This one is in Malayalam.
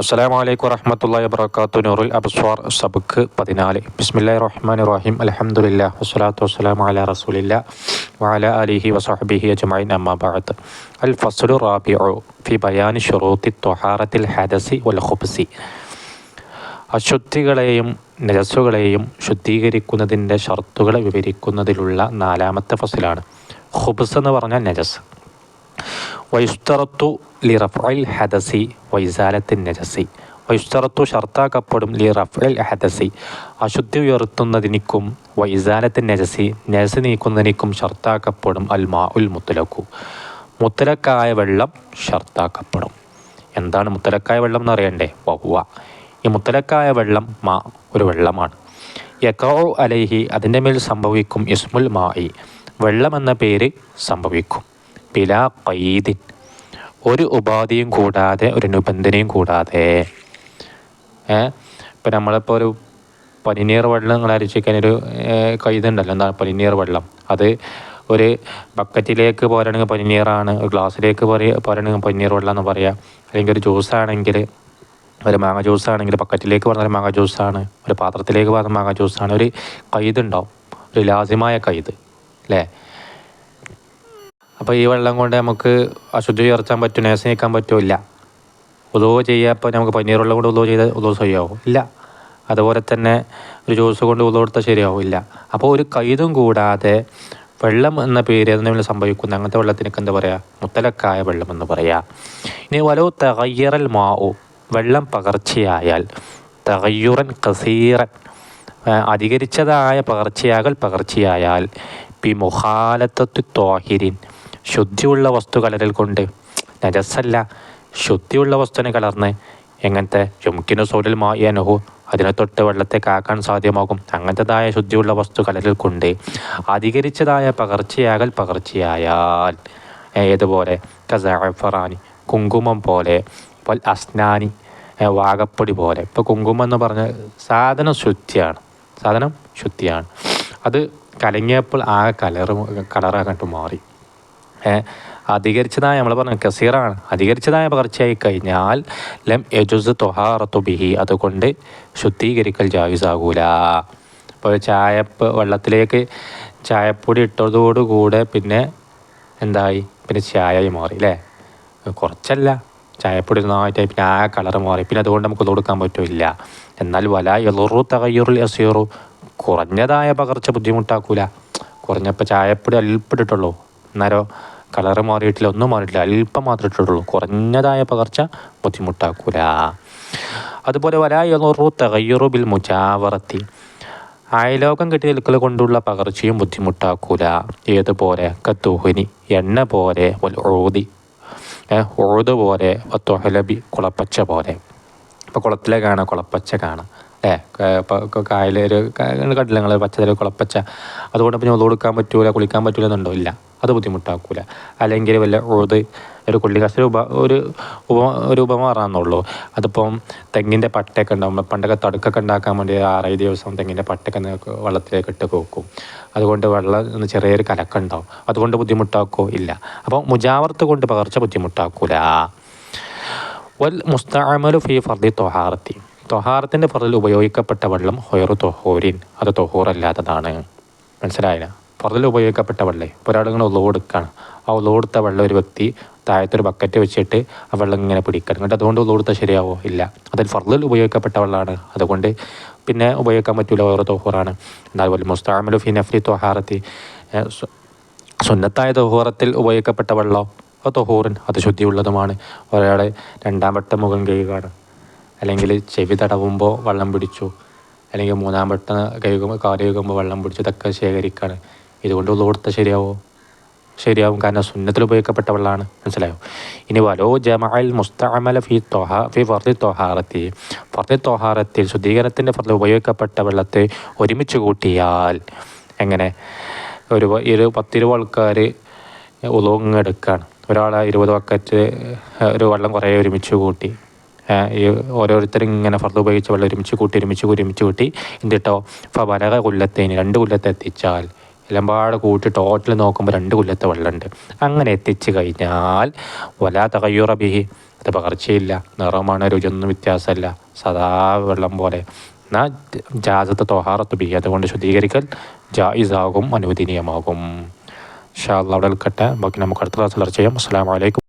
അസ്സലാമു അലൈക്കും വറഹമത്തല്ലാ വബറകാത്തു നൂറുൽ അബ്സ്വാർ സബക്ക് പതിനാല്. ബിസ്മില്ലാ റഹ്മാൻ റഹീം അലഹമുല്ല വസ്സലാത്തു വസ്സലാമു അല റസൂലില്ല വാല അലിഹി വസഹബിഹി അജ്മൈൻ അമ്മാബാത്ത് അൽ ഫസ്ലു റാബിഉ ഫി ബയാൻ ഷുറൂത്തി തൊഹാറത്തിൽ ഹദസി വൽ ഹുബ്സി അശുദ്ധികളെയും നിരസുകളെയും ശുദ്ധീകരിക്കുന്നതിന്റെ ഷർത്തുകളെ വിവരിക്കുന്നതിലുള്ള നാലാമത്തെ ഫസലാണ്. ഹുബ്സ് എന്ന് പറഞ്ഞാൽ നജസ്. വൈസ്തറത്തു ലി ഹദസി വൈസാലത്തിൻ നജസി. വൈസ്തറത്തു ഷർത്താക്കപ്പെടും ലി റഫ്അൽ ഹദസി. അശുദ്ധി ഉയർത്തുന്നതിനിക്കും വൈസാലത്തിൻ നജസി നജസ് നീക്കുന്നതിനിക്കും ഷർത്താക്കപ്പെടും അൽ മാ ഉൽ മുത്തലക്കു. മുത്തലക്കായ വെള്ളം ഷർത്താക്കപ്പെടും. എന്താണ് മുത്തലക്കായ വെള്ളം എന്ന് അറിയണ്ടേ വവ്വ ഈ മുത്തലക്കായ വെള്ളം മാ ഒരു വെള്ളമാണ്. യക്കോ അലൈഹി അതിന്റെ മേൽ സംഭവിക്കും ഇസ്മുൽ മായി വെള്ളം എന്ന പേര് സംഭവിക്കും. പില പൈതിൻ ഒരു ഉപാധിയും കൂടാതെ ഒരു നിബന്ധനയും കൂടാതെ. ഇപ്പം നമ്മളിപ്പോൾ ഒരു പനിനീർ വെള്ളം അരിച്ചിരിക്കാൻ ഒരു കൈതുണ്ടല്ലോ എന്താ പനിനീർ വെള്ളം? അത് ഒരു ബക്കറ്റിലേക്ക് പോരണമെങ്കിൽ പനിനീറാണ് ഒരു ഗ്ലാസ്സിലേക്ക് പോര പോരണമെങ്കിൽ പനിനീർ വെള്ളം എന്ന് പറയാം. അല്ലെങ്കിൽ ഒരു ജ്യൂസ് ആണെങ്കിൽ ഒരു മാങ്ങ ജ്യൂസ് ആണെങ്കിൽ ബക്കറ്റിലേക്ക് പറഞ്ഞാൽ മാങ്ങ ജ്യൂസാണ്. ഒരു പാത്രത്തിലേക്ക് പറഞ്ഞാൽ മാങ്ങ ജ്യൂസാണ്. ഒരു കൈതുണ്ടാവും ഒരു ലാസിമായ കൈത് അല്ലേ? അപ്പോൾ ഈ വെള്ളം കൊണ്ട് നമുക്ക് അശുദ്ധി ഉയർത്താൻ പറ്റും നേസം നീക്കാൻ പറ്റില്ല. ഉദോ ചെയ്യുക ഇപ്പോൾ നമുക്ക് പനീർ വെള്ളം കൊണ്ട് ഉദോ ചെയ്താൽ ഉദോ ശരിയാവും. ഇല്ല. അതുപോലെ തന്നെ ഒരു ജ്യൂസ് കൊണ്ട് ഉദോ ശരിയാവും. ഇല്ല. അപ്പോൾ ഒരു കൈതും കൂടാതെ വെള്ളം എന്ന പേര് അതിന് സംഭവിക്കുന്ന. അങ്ങനത്തെ വെള്ളത്തിനൊക്കെ എന്താ പറയുക മുത്തലക്കായ വെള്ളം എന്ന് പറയുക ഇനി വലോ തകയ്യറൽ മാവു വെള്ളം പകർച്ചയായാൽ തകയ്യുറൻ കസീറൻ. അധികരിച്ചതായ പകർച്ചയാകൽ പകർച്ചയായാൽ പി മുഹാലത്തത്തു തോഹിരിൻ ശുദ്ധിയുള്ള വസ്തു കലരൽ കൊണ്ട്. നജസ്സല്ല ശുദ്ധിയുള്ള വസ്തുവിനെ കലർന്ന് എങ്ങനത്തെ ചുമക്കിനു സോലിൽ മായനഹു അതിനെ തൊട്ട് വെള്ളത്തെ കാക്കാൻ സാധ്യമാകും. അങ്ങനത്തേതായ ശുദ്ധിയുള്ള വസ്തു കലരിൽ കൊണ്ട് അധികരിച്ചതായ പകർച്ചയാകൽ പകർച്ചയായാൽ. ഏതുപോലെ കസാഫറാനി കുങ്കുമം പോലെ അസ്നാനി വാഗപ്പൊടി പോലെ. ഇപ്പോൾ കുങ്കുമം എന്ന് പറഞ്ഞ സാധനം ശുദ്ധിയാണ്. സാധനം ശുദ്ധിയാണ്. അത് കലങ്ങിയപ്പോൾ ആ കലർ കളറാകട്ട് മാറി. അധികരിച്ചതായ നമ്മൾ പറഞ്ഞ കസീറാണ്. അധികരിച്ചതായ പകർച്ചയായി കഴിഞ്ഞാൽ ലം യജുസ് തൊഹാറത്തു ബിഹി അതുകൊണ്ട് ശുദ്ധീകരിക്കൽ ജാവിസാകൂല ഇപ്പോൾ ചായപ്പ് വെള്ളത്തിലേക്ക് ചായപ്പൊടി ഇട്ടതോടുകൂടെ പിന്നെ എന്തായി? പിന്നെ ചായയായി മാറി അല്ലേ കുറച്ചല്ല. ചായപ്പൊടി നന്നായിട്ടായി പിന്നെ ആ കളർ മാറി. പിന്നെ അതുകൊണ്ട് നമുക്ക് കൊടുക്കാൻ പറ്റില്ല. എന്നാൽ വല എളുറു തകയ്യുറുൽ എസീറു കുറഞ്ഞതായ പകർച്ച ബുദ്ധിമുട്ടാക്കൂല. കുറഞ്ഞപ്പോൾ ചായപ്പൊടി അല്പട്ടിട്ടുള്ളൂ അന്നേരം കളറ് മാറിയിട്ടില്ല ഒന്നും മാറിയിട്ടില്ല. അല്പം മാത്രമേ ഇട്ടിട്ടുള്ളൂ. കുറഞ്ഞതായ പകർച്ച ബുദ്ധിമുട്ടാക്കൂല. അതുപോലെ വലായൊറു തകയ്യുറു ബിൽ മുജാവറത്തി. അയലോകം കെട്ടി നിൽക്കൽ കൊണ്ടുള്ള പകർച്ചയും ബുദ്ധിമുട്ടാക്കൂല. ഏതുപോലെ? കത്തൂഹിനി എണ്ണ പോലെ ഓതി ഓത് പോലെ തൊഹലബി കുളപ്പച്ച പോലെ. ഇപ്പോൾ കുളത്തിലെ കാണാം കുളപ്പച്ച കാണാം. അല്ലേ ഇപ്പോൾ കായലൊരു കണ്ടില്ല നിങ്ങൾ കുളപ്പച്ച? അതുകൊണ്ട് പിന്നെ ഒതു കൊടുക്കാൻ പറ്റൂല കുളിക്കാൻ പറ്റൂലെന്നുണ്ടോ ഇല്ല. അത് ബുദ്ധിമുട്ടാക്കൂല. അല്ലെങ്കിൽ വല്ല ഉഴുത് ഒരു കൊള്ളിക്കാശ് ഉപ ഒരു ഉപ ഒരു ഉപമ പറയാന്നുള്ളൂ അതിപ്പം തെങ്ങിന്റെ പട്ടയൊക്കെ ഉണ്ടാകുമ്പോൾ പണ്ടൊക്കെ തടുക്കൊക്കെ ഉണ്ടാക്കാൻ വേണ്ടി ആറേ ദിവസം തെങ്ങിന്റെ പട്ടയൊക്കെ വെള്ളത്തിലേക്ക് ഇട്ട് കോക്കും. അതുകൊണ്ട് വെള്ളം ചെറിയൊരു കലക്കുണ്ടാവും അതുകൊണ്ട് ബുദ്ധിമുട്ടാക്കോ? ഇല്ല. അപ്പോൾ മുജാവർത്ത് കൊണ്ട് പകർച്ച ബുദ്ധിമുട്ടാക്കൂല. വൽ മുസ്താമലു ഫി ഫർദി തൊഹാർത്തി തൊഹാറത്തിന്റെ പുറത്തിൽ ഉപയോഗിക്കപ്പെട്ട വെള്ളം ഹൊയറു തൊഹോരിൻ. അത് തൊഹൂറല്ലാത്തതാണ്. മനസ്സിലായില്ല? ഫറലിൽ ഉപയോഗിക്കപ്പെട്ട വെള്ളേ ഇപ്പോൾ ഒരാളിങ്ങനെ ഉള്ളോടുക്കാണ് ആ ഉള്ളോടുത്ത വെള്ളം ഒരു വ്യക്തി താഴത്തൊരു ബക്കറ്റ് വെച്ചിട്ട് ആ വെള്ളം ഇങ്ങനെ പിടിക്കുക എന്നിട്ട് അതുകൊണ്ട് ഉള്ളോടുത്താൽ ശരിയാവോ? ഇല്ല. അതിൽ ഫർദിൽ ഉപയോഗിക്കപ്പെട്ട വെള്ളമാണ് അതുകൊണ്ട് പിന്നെ ഉപയോഗിക്കാൻ പറ്റൂല ഓരോ തൊഹൂറാണ്. അതുപോലെ മുസ്താമലു ഫി നഫ്ലി തൊഹാറത്തി. സുന്നത്തായ തൊഹൂറത്തിൽ ഉപയോഗിക്കപ്പെട്ട വെള്ളം? അത് തൊഹൂറിൻ അത് ശുദ്ധിയുള്ളതുമാണ്. ഒരാളെ രണ്ടാം വട്ടം മുഖം കഴുകാണ്. അല്ലെങ്കിൽ ചെവി തടവുമ്പോൾ വെള്ളം പിടിച്ചു. അല്ലെങ്കിൽ മൂന്നാം വട്ടം കഴുകുമ്പോൾ കാൽ കഴുകുമ്പോൾ വെള്ളം പിടിച്ചു ഇതൊക്കെ ശേഖരിക്കുകയാണ് ഇതുകൊണ്ട് ഉള്ളോടുത്ത ശരിയാവോ? ശരിയാവും. കാരണം സുന്നത്തിൽ ഉപയോഗിക്കപ്പെട്ട വെള്ളമാണ് മനസ്സിലായോ? ഇനി വലോ ജമാൽ മുസ്തഅമല ഫി തൊഹ ഫി ഫർദി തൊഹാറത്തി. ഫർദി തൊഹാറത്തിൽ ശുദ്ധീകരണത്തിന്റെ ഫർദ് ഉപയോഗിക്കപ്പെട്ട വെള്ളത്തെ ഒരുമിച്ച് കൂട്ടിയാൽ എങ്ങനെ? ഒരു ഇരു പത്തിരുപത് ആൾക്കാർ ഉലോങ്ങെടുക്കുകയാണ് ഒരാൾ ഇരുപത് വക്കറ്റ് ഒരു വെള്ളം കുറേ ഒരുമിച്ച് കൂട്ടി. ഈ ഓരോരുത്തരും ഇങ്ങനെ ഫർദ് ഉപയോഗിച്ച വെള്ളം ഒരുമിച്ച് കൂട്ടി ഒരുമിച്ച് ഒരുമിച്ച് കൂട്ടി എന്തിട്ടോ? ഫ ബലക കൊല്ലത്തേന് രണ്ട് കൊല്ലത്തെ എത്തിച്ചാൽ എല്ലാം പാടെ കൂട്ടി ടോട്ടൽ നോക്കുമ്പോൾ രണ്ട് കൊല്ലത്തെ വെള്ളമുണ്ട് അങ്ങനെ എത്തിച്ചു കഴിഞ്ഞാൽ വലാ തകയ്യൂറ ബിഹി. അത് പകർച്ചയില്ല നിറമാണ് രുചിയൊന്നും വ്യത്യാസമല്ല. സദാ വെള്ളം പോലെ. എന്നാൽ ജാസത്ത് തൊഹാറത്ത് ബിഹി. അതുകൊണ്ട് ശുദ്ധീകരിക്കൽ ജായിസാകും അനുവദനീയമാകും. ഷാ അവിടെ നിൽക്കട്ടെ. ബാക്കി നമുക്ക് അടുത്ത ക്ലാസ് ചർച്ച ചെയ്യാം. അസ്സാം വലൈക്കും